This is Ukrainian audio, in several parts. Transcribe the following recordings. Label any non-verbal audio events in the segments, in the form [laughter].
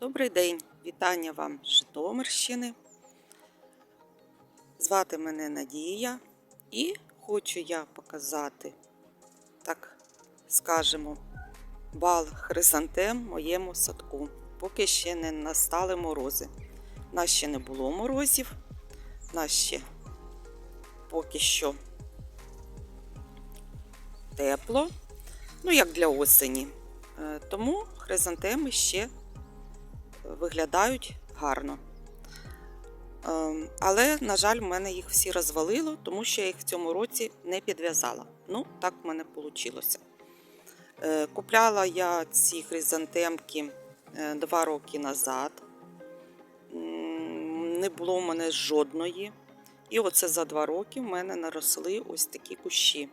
Добрий день, вітання вам з Житомирщини. Звати мене Надія і хочу я показати, так скажемо, бал хризантем в моєму садку. Поки ще не настали морози. У нас ще не було морозів, у нас ще поки що тепло, ну як для осені. Е, Тому хризантеми ще виглядають гарно. Ем, Але, на жаль, в мене їх всі розвалило, тому що я їх в цьому році не підв'язала. Ну, так в мене вийшло. Купляла я ці хризантемки е, два роки назад. Не було в мене жодної. І оце за два роки в мене наросли ось такі кущі.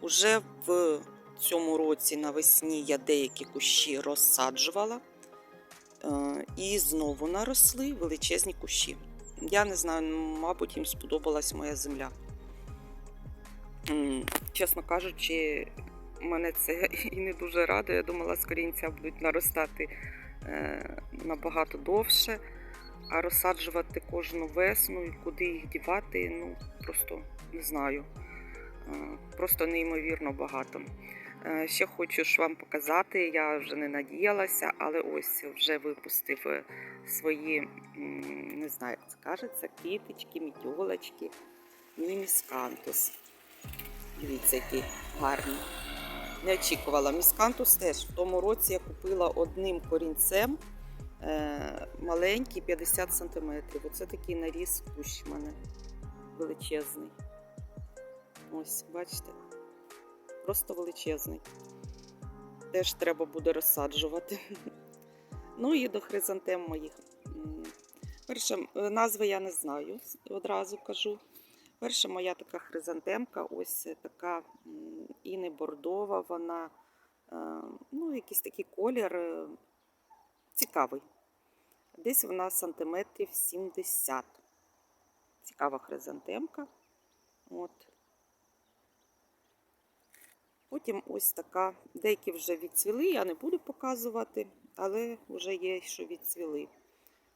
Уже в цьому році навесні я деякі кущі розсаджувала. Е, І знову наросли величезні кущі. Я не знаю, мабуть, їм сподобалась моя земля. Чесно кажучи, мене це [laughs] і не дуже радує. Я думала, з корінця будуть наростати е, набагато довше, а розсаджувати кожну весну і куди їх дівати, ну просто не знаю. Е, Просто неймовірно багато. Е, Ще хочу ж вам показати, я вже не надіялася, але ось вже випустив е, свої, не знаю, як це кажеться, квіточки, мітьолочки, міміскантус. Дивіться, який гарний. Не очікувала. Міскантус теж в тому році я купила одним корінцем е, маленький 50 см. Оце такий наріс кущ в мене величезний. Ось, бачите? Просто величезний. Теж треба буде розсаджувати. [laughs] Ну і до хризантем моїх. М, Перша е, назви я не знаю, одразу кажу. Перша моя така хризантемка, ось така і не бордова, вона, е, ну, якийсь такий колір е, цікавий. Десь вона сантиметрів 70. Цікава хризантемка. От. Потім ось така, деякі вже відцвіли, я не буду показувати, але вже є, що відцвіли.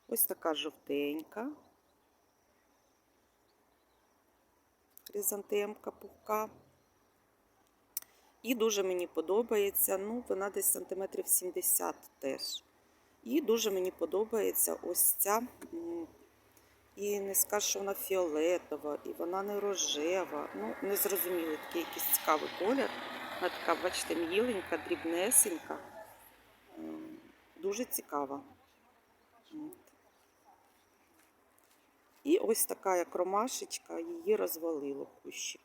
Ось така жовтенька. Хризантемка пухка. І дуже мені подобається, ну, вона десь сантиметрів 70 теж. І дуже мені подобається ось ця. І не скажу, що вона фіолетова, і вона не рожева. Ну, не зрозуміло, такий якийсь цікавий колір. Вона така, бачите, міленька, дрібнесенька. Ем, Дуже цікава. І ось така, як ромашечка, її розвалило кущик.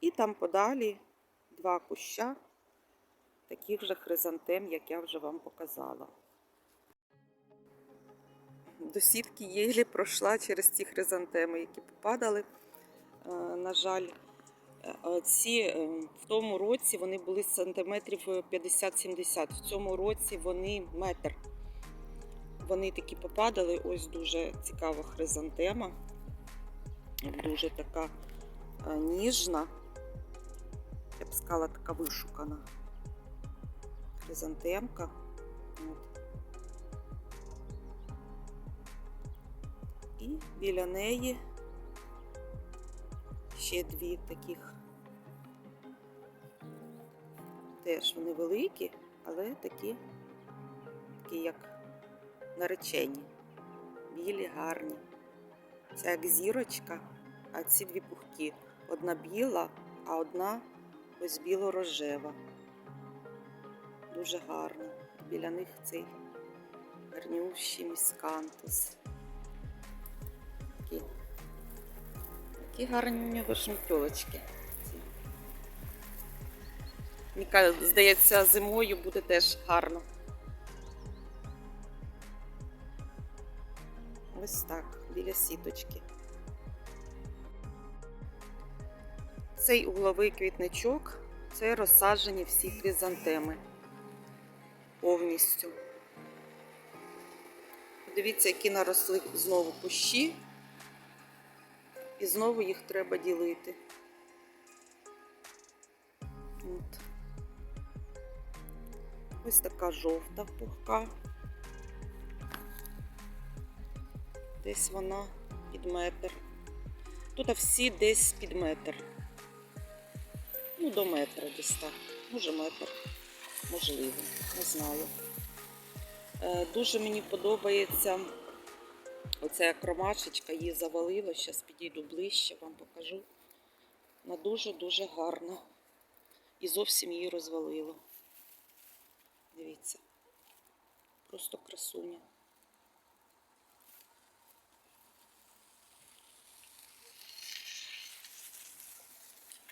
І там подалі два куща таких же хризантем, як я вже вам показала. До сітки єлі пройшла через ці хризантеми, які попадали. Е, На жаль, Е, ці е, в тому році вони були сантиметрів 50-70. В цьому році вони метр. Вони такі попадали. Ось дуже цікава хризантема. Дуже така е, ніжна. Я б сказала, така вишукана хризантемка. От. І біля неї ще дві таких. Теж вони великі, але такі, такі як наречені, білі, гарні. Ця як зірочка, а ці дві пухкі. Одна біла, а одна ось біло-рожева. Дуже гарна. Біля них цей гарнющий міскантус. Такі гарні нього. Мені здається, зимою буде теж гарно. Ось так, біля сіточки. Цей угловий квітничок це розсаджені всі хризантеми повністю. Дивіться, які наросли знову кущі. І знову їх треба ділити. От. Ось така жовта пухка. Десь вона під метр. Тут всі десь під метр. Ну, до метра десь так. Може метр. Можливо, не знаю. Е, Дуже мені подобається оця як ромашечка, її завалило. Зараз підійду ближче, вам покажу. Вона дуже-дуже гарна. І зовсім її розвалило. Дивіться. Просто красуня.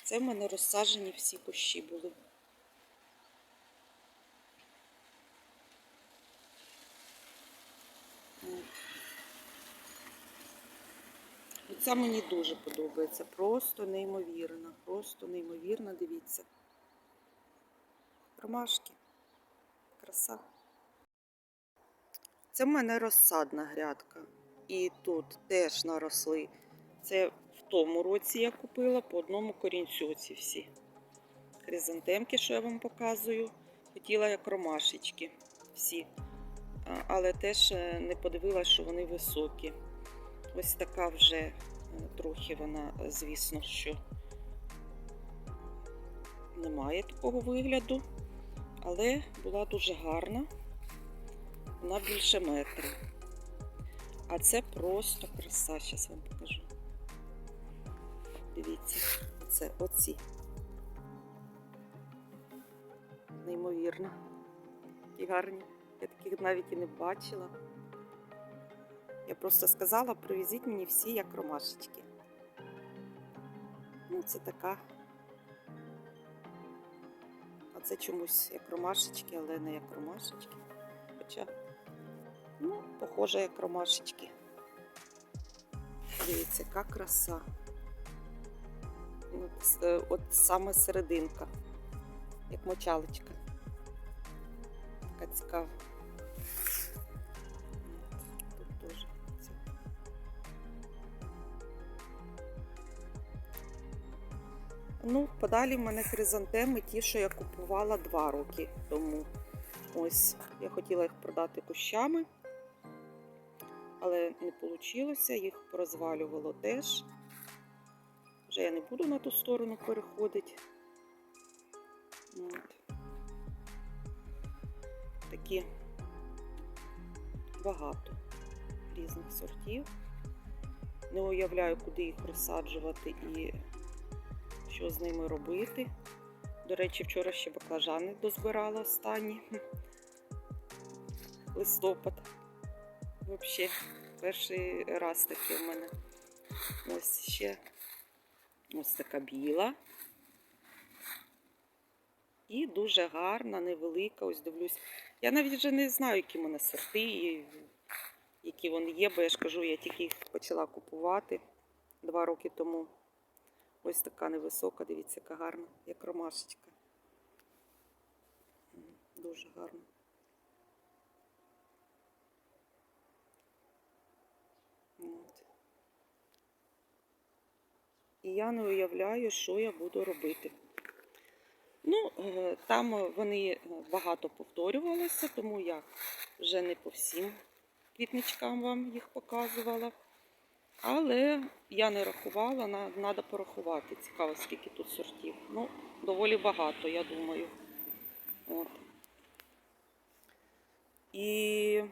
Це в мене розсаджені всі кущі були. Оця мені дуже подобається. Просто неймовірно. Просто неймовірно, дивіться. Ромашки. Краса. Це в мене розсадна грядка. І тут теж наросли. Це в тому році я купила по одному корінцю ці всі. Хризантемки, що я вам показую. Хотіла як ромашечки всі. Але теж е, не подивилася, що вони високі. Ось така вже е, трохи вона, е, звісно, що немає такого вигляду, але була дуже гарна. Вона більше метра. А це просто краса, зараз вам покажу. Дивіться, це оці. Неймовірно. Такі гарні. Я таких навіть і не бачила. Я просто сказала, привезіть мені всі як ромашечки. Ну, це така. А це чомусь як ромашечки, але не як ромашечки. Хоча, ну, похоже, як ромашечки. Дивіться, яка краса. От, от саме серединка, як мочалочка. Така цікава. Ну, подалі в мене хризантеми, ті, що я купувала два роки тому. Ось, я хотіла їх продати кущами, але не вийшло, їх порозвалювало теж. Вже я не буду на ту сторону переходити. От. Такі багато різних сортів. Не уявляю, куди їх розсаджувати і що з ними робити. До речі, вчора ще баклажани дозбирала останні. [laughs] Листопад. Взагалі, перший раз таке в мене. Ось ще ось така біла. І дуже гарна, невелика. Ось дивлюсь. Я навіть вже не знаю, які в мене сорти, які вони є, бо я ж кажу, я тільки їх почала купувати два роки тому. Ось така невисока, дивіться, яка гарна, як ромашечка. Дуже гарна. От. І я не уявляю, що я буду робити. Ну, е, там вони е, багато повторювалися, тому я вже не по всім квітничкам вам їх показувала. Але я не рахувала, треба порахувати. Цікаво, скільки тут сортів. Ну, доволі багато, я думаю. От. І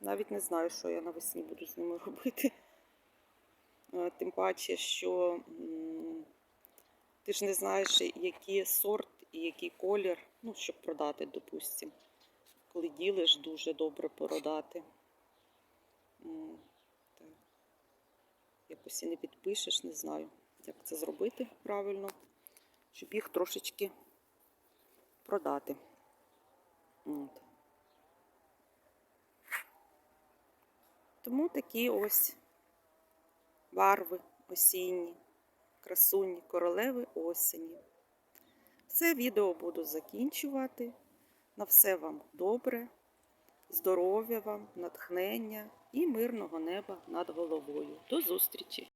навіть не знаю, що я навесні буду з ними [laughs] робити. Е, Тим паче, що ти ж не знаєш, який сорт і який колір, ну, щоб продати, допустимо. Коли ділиш, дуже добре продати. Якось і не підпишеш, не знаю, як це зробити правильно, щоб їх трошечки продати. От. Тому такі ось барви осінні, красуні, королеви осені. Це відео буду закінчувати. На все вам добре, здоров'я вам, натхнення і мирного неба над головою. До зустрічі!